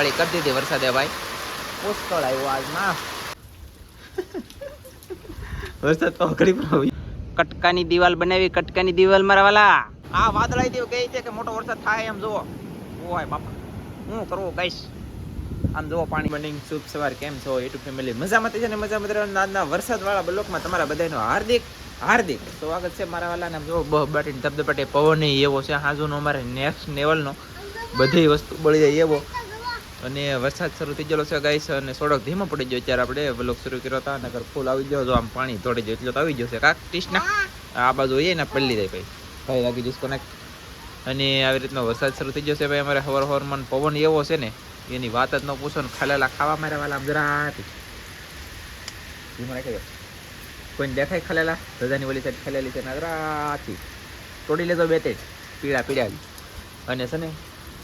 વાળી કરી દીધી વરસાદે ભાઈ. પુષ્કળ આવ્યો આજમાં વરસાદ તો ઘડી પણ. કટકાની દિવાલ બનાવી કટકાની દિવાલ મારા વાલા આ વાદળાઈ દેવ કહે છે કે મોટો વરસાદ થાય એમ જુઓ. ઓય બાપા હું કરવું કઈશ? આમ જુઓ પાણી. બની શુભ સવાર કેમ છો? યુટ્યુબ ફેમિલી મજામાં છે ને? મજામાં રહેવાનું આજના વરસાદ વાળા બ્લોકમાં તમારા બધાનો હાર્દિક હાર્દિક સ્વાગત છે મારા વાલા ને જો બહબાટી ધબધપાટે પવન એવો છે. હાજુનો અમારે નેક્સ્ટ લેવલનો બધી વસ્તુ બળી જાય એવો. અને વરસાદ શરૂ થઈ ગયેલો છે ગાઈસ અને થોડોક ધીમો પડી ગયો ત્યારે આપણે. વ્લોગ શરૂ કર્યો હતા નગર ફૂલ આવી ગયો જો આમ પાણી થોડી ગયો એટલો તો આવી જશે કાક ટીસના આ બાજુ એ ને પલ્લી જાય ભાઈ. ભાઈ લાગી ડિસ્કનેક્ટ અને આવી રીતનો વરસાદ શરૂ થઈ છે ભાઈ અમારે હવાર હવારમાં પવન એવો છે ને, એની વાત જ ન પૂછો ને, ખાલેલા ખાવા મારે વાલા આમ જરા ધીમો રાખી દો. કોઈને દેખાય ખલેલા? રજાની વલી સાઈડ ખલેલી છે નજરાથી તોડી લેજો બે તે પીળા પીળા અને છે ને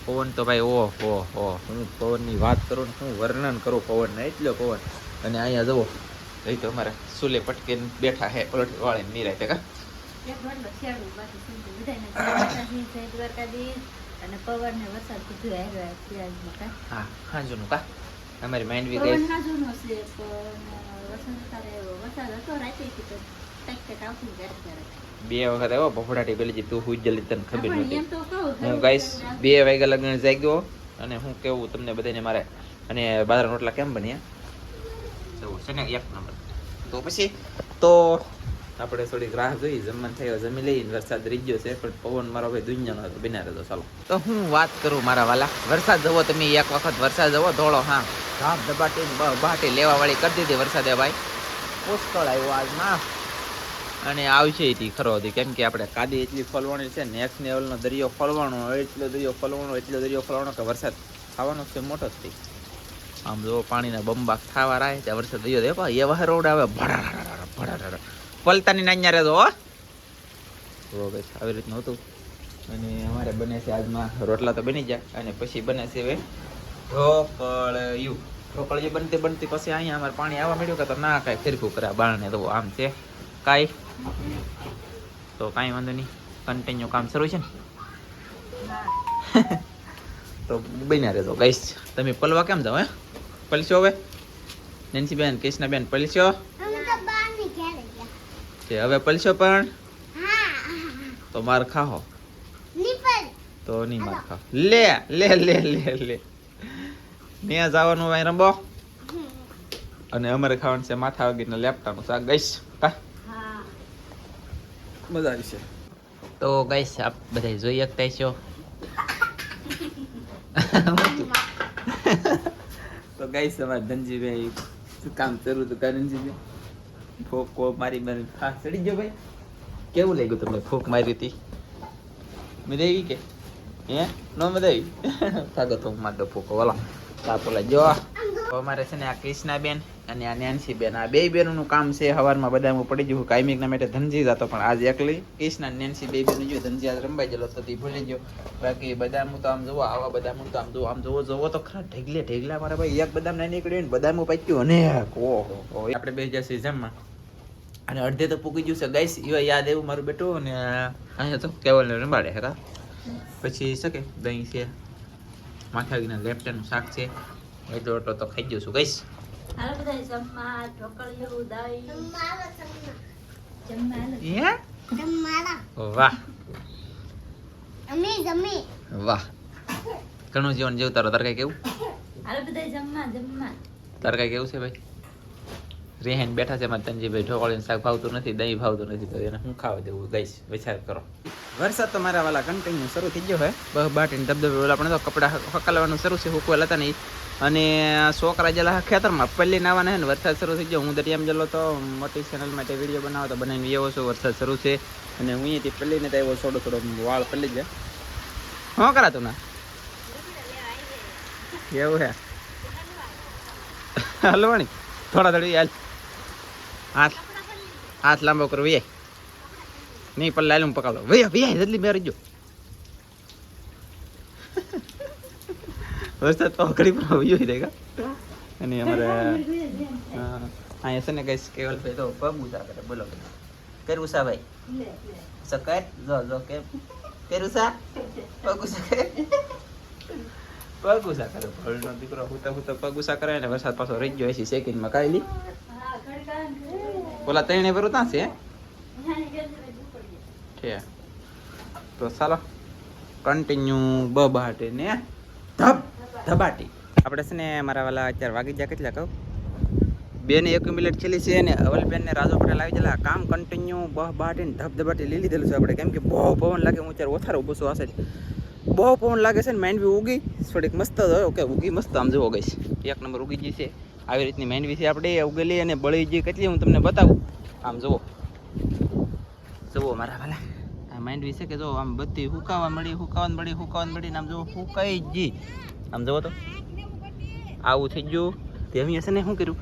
પવન તો ભાઈ ઓહ ઓહ ઓહ. હું પવનની વાત કરું ને હું વર્ણન કરું પવનને એટલો પવન. અને અહીંયા જવો એ તો અમારે સુલે પટકે બેઠા હે પલટી વાળીને નિરાય અને પવન ને વરસાદ બધું કા. હા હાંજુનું કા? અમારી માઇન્ડ બી ગઈ છે બે વખત આવ્યો બફડાટી પેલી જે તું હુઈ જલ્દી તને ખબર કહું, હું ગાઈસ બે વાગ્યા લગ્ન જાગ્યો અને હું કેવું તમને બધાને મારે અને બાજરા રોટલા કેમ બન્યા? છે ને એક નંબર. તો પછી તો આપણે થોડીક રાહ જોઈ, જમવાનું થયો, જમી લઈને વરસાદ રીજ્યો છે, પણ પવન મારો ભાઈ દુનિયાનો હતો બિના રહેતો ચાલો. તો હું વાત કરું મારા વાલા? વરસાદ જવો તમે એક વખત, વરસાદ જવો, ધોળો, હા. ધાપ ધબાટી લેવા વાળી કરી દીધી વરસાદે ભાઈ. પુષ્કળ આવ્યો આજમાં. અને આવશે એથી ખરો હતી કેમ કે આપણે કાદી એટલી ફલવાની છે નેક્સ્ટ લેવલનો દરિયો ફલવાનો એટલો દરિયો ફલવાનો એટલો દરિયો ફલવાનો કે વરસાદ થવાનો છે, મોટો જ થઈ આમ જો પાણીના બંબાક ખાવા રાય, ત્યાં વરસાદ દરિયો દે પા એવા રોડ આવે ભડા ભડાડાડા પલતાની નાન્યા રહેતો હો. તો બસ આવી રીતનું હતું. અને અમારે બને છે આજમાં રોટલા તો બની જાય, અને પછી બને છે હવે ઢોકળિયું. ઢોકળિયું બનતી બનતી પછી અહીંયા અમારે પાણી આવવા મળ્યું કે તો ના કાંઈ ફેરફું કરે બાળને તો આમ છે. કાંઈ? તો કાંઈ વાંધો નહીં. કન્ટિન્યુ કામ શરૂ છે ને? તો બન્યા રહેજો ગાઈસ તમે પલવા કેમ જાઓ, હે? પલશો હવે? નેન્સી બેન કૃષ્ણા બેન પલશો. કે હવે પલશો પણ? તો માર ખાહો. તો નહીં માર ખાઓ લે લે લે લે લે. ત્યાં જવાનું ભાઈ રમો. અને અમારે ખાવાનું છે માથા વગીરના લેપટાનું શાક. ગઈશ. કા? મજા આવી છે. તો ગઈશ આપ બધા જોઈ શકતા છો? તો ગઈશ અમારે ધનજીભાઈ કામ શરૂ હતું કા ધનજીભાઈ? ફોક કોપ મારી મારી હા ચડી ગયો ભાઈ. કેવું લાગ્યું તમને ફોક મારી હતી મજા આવી કે? હે? નો મજા આવી? થાકો તો માર ફોકો, વાલા. તાપોલા જો તો અમારે છે ને આ કૃષ્ણાબેન અને આ નેન્સી બેન આ બે બેનનું કામ છે સવારમાં બધા હું પડી જવું કાયમિક ના માટે ધનજી જતો પણ આજ એકલી. કૃષ્ણા અને નેન્સી બે બેન જો ધનજી આજ રંબાઈ ગયેલો તો તે ભૂલી ગયો. બાકી બદામ તો આમ જોવો આવા બદામ તો આમ જોવો આમ જોવો જોવો તો ખરા ઢેગલે ઢેગલા મારા ભાઈ. એક બદામ ના નીકળ્યું ને બદામ પાક્યું અને ઓહો. આપણે બે જશે જમવા. અને અડધે તો પૂકી ગયું છે. ગાઈસ એવા યાદ એવું મારું બેટું અને અહીંયા તો કેવલ ને રંબાડે હેરા પછી શકે દહીં છે. માથા ગીના લેફ્ટનું શાક છે. એટલો એટલો તો ખાઈ ગયો છું ગાઈસ હાલો બધાય જમવા ઢોકળિયું દહીં જમવા હાલો. હે વાહ વાહ ઘણું જીવન જેવું તારો તારે કઈ કેવું હાલો બધાય જમવા જમવા તારે કઈ કેવું છે ભાઈ રેહેન બેઠા છે તનજીભાઈ ઢોકળીનું શાક ભાવતું નથી દહીં ભાવતું નથી તો એને હું ખાવા દેવું ગઈશ વિચાર કરો વરસાદ તો મારા વાલા કન્ટિન્યુ શરૂ થઈ ગયો હે બહ બાટીને ધબધબે ઓલા આપણે તો કપડાં હકાલવાનું શરૂ છે હુકવા હતા નહીં અને છોકરા જેલા ખેતરમાં પલ્લી નાવાના છે ને, વરસાદ શરૂ થઈ ગયો. હું દરિયામાં જેલો તો મોટી ચેનલ માટે વીડિયો બનાવો તો બનાવીને એવો છું, વરસાદ શરૂ છે. અને હું અહીંયાથી પલ્લીને તો એવો થોડો થોડો વાળ પલ્લી જાય. શું કરા તું ના? એવું હે? હલવાણી, થોડા થોડી હાલ. હાથ હાથ લાંબો કરો વ્યાય નહીં પણ લાલું પકાવો વિયા વિયાય જલ્દી મેં રહીજો વરસાદ તો ઘડી પર વિયો દેગા અને અમારે અહીંયા છે ને કઈ કેવલ ભાઈ તો પગ ઉધા કરે. બોલો કર્યું સા ભાઈ. સકર જો જો કે કર્યું સા પગ ઉધા કરે પગ ઉષા કરે ભળનો દીકરો હુતા હુતા પગ ઉષા કરે ને વરસાદ પાછો રહી ગયો છે સેકન્ડમાં કાઢી ઓલા ત્રણે ભરું ત્યાં છે? છે. તો ચાલો કન્ટિન્યુ બબાટે ને ધબ ધબાટી. આપણે છે ને મારા વાલા અત્યારે વાગી ગયા કેટલા કહું? બેને એક મિનિટ છેલ્લી છે ને અવલબેનને રાજો પટેલ આવી ગયેલા. કામ કન્ટિન્યુ બહ બાટીને ધબ ધબાટી લઈ લીધેલું છે આપણે. કેમ કે બહુ પવન લાગે, હું અત્યારે ઓથારો ઊભો છું આશે બહુ પવન લાગે છે ને માંડવી ઉગી. થોડીક મસ્ત જ હોય, ઓકે, ઉગી મસ્ત આમ જોવો ગઈશ. એક નંબર ઉગી ગઈ છે. આવી રીતની માંડવી છે આપણે. ઉગેલી અને બળી ગઈ કેટલી હું તમને બતાવું. આમ જુઓ જુઓ મારા વાલા. આ માંડવી છે કે જો આમ બધી હુકાવા મળી હુકાવા મળી હુકાવા મળી આમ જો હુકાઈ ગઈ. આમ જુઓ તો. આવું થઈ ગયું. તે અમે હશે ને શું કર્યું?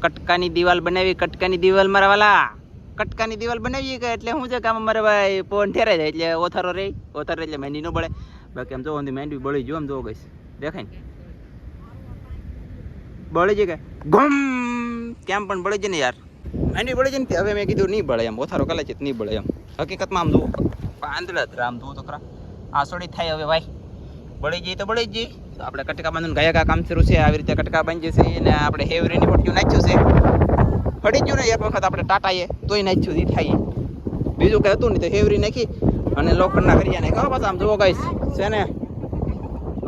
કટકાની દિવાલ બનાવી, કટકાની દિવાલ મારા વાલા. કટકાની દિવાલ બનાવીએ કે એટલે શું છે કે આમાં ભાઈ પવન ઠેરાઈ જાય, એટલે ઓથારો રહે ઓથારો એટલે મહેંદી ન બળે. બાકી આમ જો મહેંદી બળી જો આમ જો ગઈશ દેખાય ને? બળી જાય કે? ગમ કેમ પણ બળી જાય ને યાર. મહેંદી બળી જાય ને હવે મેં કીધું નહીં બળે એમ. ઓથારો કલે છે નહીં બળે એમ. હકીકતમાં આમ જુઓ. પાંદડા રામ જુઓ તો ખરા. આસોડી સોડી થાય હવે ભાઈ બળી જઈ તો બળી જઈએ જઈ આપણે કટકા બાંધવાનું ગયા કામ શરૂ છે. આવી રીતે કટકા બાંધ્યું છે અને આપણે હેવરીની પટ્ટીઓ નાખ્યું છે. ફટી ગયું ને એક વખત આપણે ટાટાએ તોય નાખ્યું ઈ થાય. બીજું કઈ હતું નહીં, તો હેવરી નાખી અને લોખંડના હરિયા નાખ્યા પાછા આમ જોવો ગાઈસ, છે ને?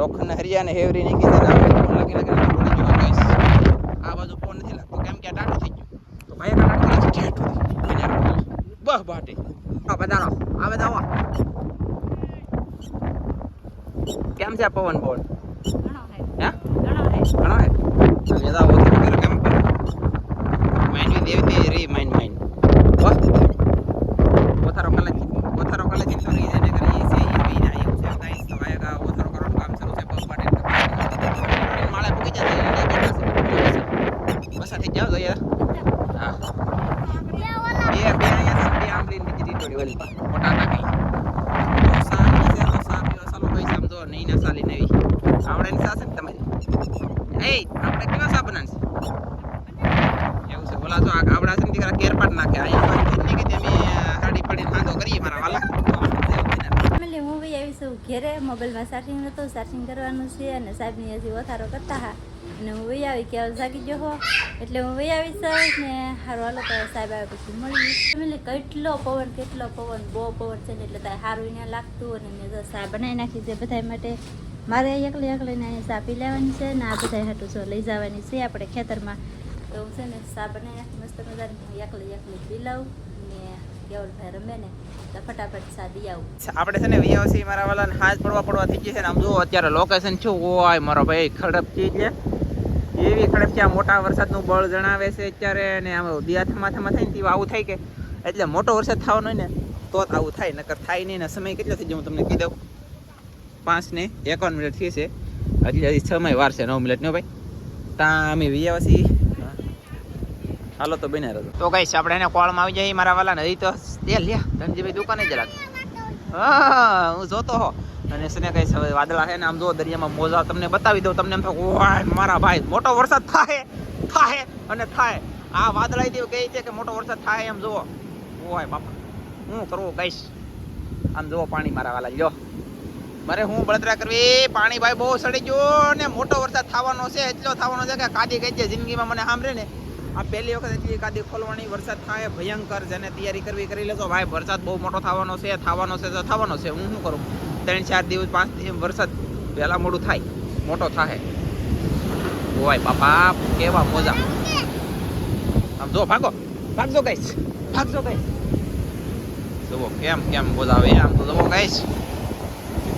લોખંડના હરિયા ને હેવરી નાખી છે ને લાગી લાગી. આ બાજુ ફોન નથી લાગતો, કેમ કે ટાટું થઈ ગયું. બહ બાટે. બધાનો કેમ છે પવન ઘણો હે? ઘણો હે અને એદા ઓછી વગેરે કેમ માઇન્ડ દેવતી રી માઇન્ડ માઇન્ડ વાહ ઓથારો કલે ઓથારો કલે ચિંતો રહી જાય ને કરી છે એ ભાઈ ના એવું છે તાઈ તો આયગા ઓથારો કરવાનું કામ શરૂ છે પગ પાટે માળે પૂકી જાય બસ થઈ જાવ જોઈએ હા. બે બે અહીંયા બે આંબલી ની બીજી થોડી ઓલી મોટા નાખી સારી છે તો સારી અસલો કઈ સમજો નહીં ના સાલી નવી આવડે ની સાસે ને તમારી એ આપણે કેવા સા બનાવશે એવું છે ઓલા જો આ ગાબડા છે ને દીકરા કેરપાટ નાખે અહીંયા મારી દીકરી કે તમે હાડી પડીને હાંધો કરીએ મારા વાલા ફેમિલી હું બી આવી છું ઘેરે મોબાઈલમાં ચાર્જિંગ નહોતું ચાર્જિંગ કરવાનું છે અને સાહેબની હજી વધારો કરતા હા. અને હું વહી આવી કે જાગી ગયો હો. એટલે હું વહી આવી છું ને સારું હાલો તો સાહેબ આવે પછી મળી એટલે કેટલો પવન કેટલો પવન, બહુ પવન છે ને એટલે તારે સારું અહીંયા લાગતું અને મેં તો ચા બનાવી નાખી છે બધા માટે. મારે એકલી એકલીને અહીંયા ચા પી લેવાની છે ને આ બધા હાટું જો લઈ જવાની છે આપણે ખેતરમાં. તો હું છે ને ચા બનાવી નાખી, મસ્ત મજાની એકલી એકલી પી લઉં ને આપણે છે ને વીઆઈસી મારા વાલા હાથ પડવા પડવા થઈ છે ને આમ જુઓ અત્યારે લોકેશન છું હોય, મારો ભાઈ ખડપચી એટલે એવી ખડપચી આ મોટા વરસાદનું બળ જણાવે છે અત્યારે અને આમ દિયા માથામાં થાય ને તેવું આવું થાય કે, એટલે મોટો વરસાદ થવાનો હોય ને, તો આવું થાય, નકર થાય નહીં ને સમય કેટલો થઈ જાય હું તમને કહી દઉં. પાંચ ને એકાવન મિનિટ થઈ છે. હજી સમય વાર છે, નવ મિનિટ, નો ભાઈ? ત્યાં અમે વીઆઈસી હાલો તો બને રહ્યો તો કઈ આપણે એને કોળમાં આવી જાય મારા વાલા ને હજી તો તે લ્યા ધનજીભાઈ દુકાને જરાક હા, હું જોતો હો. અને શું કઈ વાદળા છે ને, આમ જો દરિયામાં મોજા તમને બતાવી દઉં. તમને એમ થાય મારા ભાઈ, મોટો વરસાદ થાય થાય અને થાય આ વાદળા દેવ કહે છે કે, મોટો વરસાદ થાય એમ જુઓ. ઓય, બાપા. હું કરવું કઈશ આમ જુઓ પાણી મારા વાલા, લ્યો. મારે હું બળતરા કરવી? પાણી ભાઈ બહુ સડી ગયો ને મોટો વરસાદ થવાનો છે. એટલો થવાનો છે કે, કાદી કહી છે. જિંદગીમાં મને સાંભળે ને આ પહેલી વખત એટલી એકાદી ખોલવાની વરસાદ થાય ભયંકર જેને તૈયારી કરવી કરી લેજો. ભાઈ વરસાદ બહુ મોટો થવાનો છે થવાનો છે તો થવાનો છે. હું શું કરું? ત્રણ ચાર દિવસ પાંચ દિવસ વરસાદ વહેલા મોડું થાય મોટો થાય ઓય બાપા કેવા મોજા. આમ જો ભાગો. ભાગજો કઈશ ભાગજો કઈશ જુઓ કેમ કેમ મોજા આવે. આમ તો જુઓ કઈશ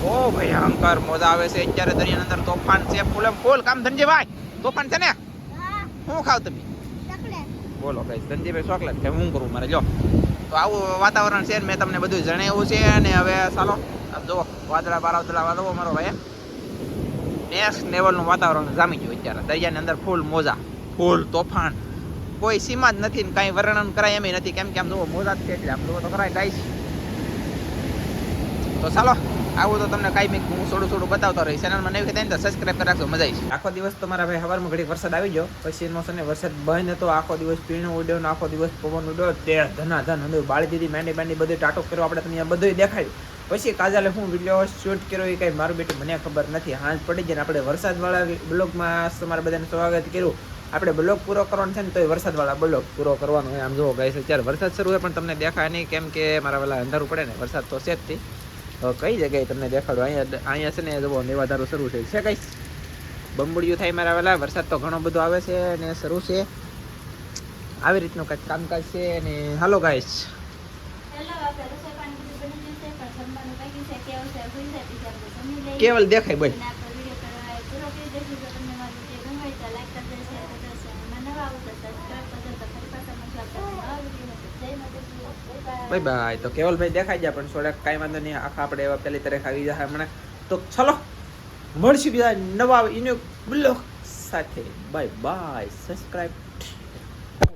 બહુ ભયંકર મોજા આવે છે. અત્યારે દરિયાની અંદર તોફાન છે. ફૂલ એમ ફૂલ. કામ ધનજીભાઈ તોફાન છે ને? શું ખાવ તમે? બોલો કઈ ધનજીભાઈ ચોકલેટ કે હું કરું મારે જો તો આવું વાતાવરણ છે મેં તમને બધું જણાવ્યું છે અને હવે ચાલો જુઓ, વાદળા બારાવદળા વાદળો મારો ભાઈ નેક્સ્ટ લેવલનું વાતાવરણ જામી ગયું અત્યારે. દરિયાની અંદર ફૂલ મોજા ફૂલ તોફાન. કોઈ સીમા જ નથી કાંઈ વર્ણન કરાય એમ નથી. કેમ કે આમ જુઓ, મોજા જ છે એટલે આમ જુઓ તો કરાય ગાઈશ તો ચાલો આવું તો તમને કાંઈ મેં હું થોડું થોડું બતાવતો રહીશ. ચેનલમાં નવી થાય ને તો સબસ્ક્રાઈબ કરી રાખજો, મજા આવી આખો દિવસ તમારા મારા ભાઈ હવારમાં ઘડી વરસાદ આવી ગયો. પછી એનો છે વરસાદ બંધ હતો, આખો દિવસ પીણું ઉડ્યો ને આખો દિવસ પવન ઉડ્યો. તે ધના ધન અંદર બાળી દીધી, માંડી માંડી બધું ટાટો કર્યો. આપણે તમને બધું દેખાડ્યું. પછી કાજાલે હું વીડિયો શૂટ કર્યો, એ કાંઈ મારું બેટું મને ખબર નથી. હાંજ પડી જાય આપણે વરસાદવાળા બ્લોગમાં તમારા બધાને સ્વાગત કર્યું. આપણે બ્લોગ પૂરો કરવાનો છે ને તો એ વરસાદવાળા બ્લોગ પૂરો કરવાનો હોય. આમ જુઓ છે અત્યારે વરસાદ શરૂ હોય પણ તમને દેખાય નહીં. કેમ કે મારા પેલા અંધારું પડે ને, વરસાદ તો છે જ કઈ જગ્યાએ તમને દેખાડો? અહીંયા અહીંયા છે ને જુઓ, નેવાધારું શરૂ છે. છે કઈ? બંબુડિયું થાય મારા વાલા, વરસાદ તો ઘણો બધો આવે છે અને શરૂ છે. આવી રીતનું કંઈક કામકાજ છે અને હાલો ગાઈસ કેવલ દેખાય ભાઈ બાય બાય. તો કેવલભાઈ દેખાઈ જાય, પણ થોડાક કાંઈ વાંધો નહીં. આખા આપણે એવા પહેલી તારીખ આવી જાય હમણાં. તો ચલો, મળશું બીજા નવા ઇન્યુ બ્લોગ સાથે. Bye bye. સબસ્ક્રાઈબ